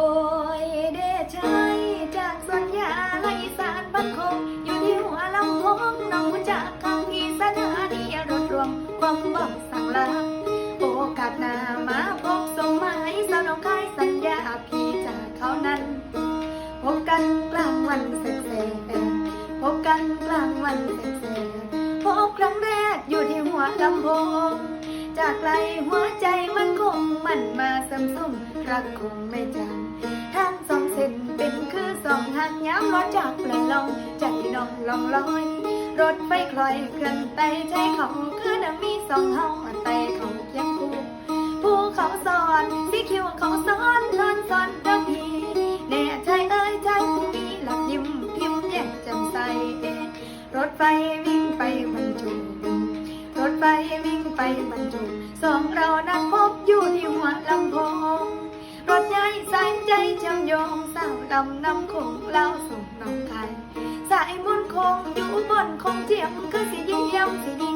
โอ้ยเดชัยจากสัญญาอีสานบ้านคงอยู่ที่หัวลำโพงน้องจากคำอีสานหานีรวบรวมความบอกสั่งลาโอกาสหน้ามาพบสมาให้สาวน้องคายสัญญาพี่จากเขานั้น พบกันกลางวันแสกๆพบกันกลางวันแสกๆพบครั้งแรกอยู่ที่หัวลำโพงจากไกลหัวใจมันคงมันมาเสริมส รักคงไม่จางทางสองเส้นเป็นคือสองหางย้ำรถจากปลี่ยนลงใจน้องลองลอย รถไฟคลอยเคลื่อนไตใจเขาคือดังมีสองห้องไตเขาเคียงคู่ผู้เขาสอนสีคิวเขาสอนทอนสอนเจ้าพีแน่ใจเอ้ยใจผู้มีหลับยิ้มพิมพ์แย้มแจ่มใสรถไฟวิ่งไปบรรจุรถไฟวิ่งไปบรรจุสองเรานัด สายใจจำโยงสาวดำน้ำคงเล่าส่งน้องไทยสายบุญคงอยู่บนคงเทียมคือสิยิ่งเยี่ยมสิ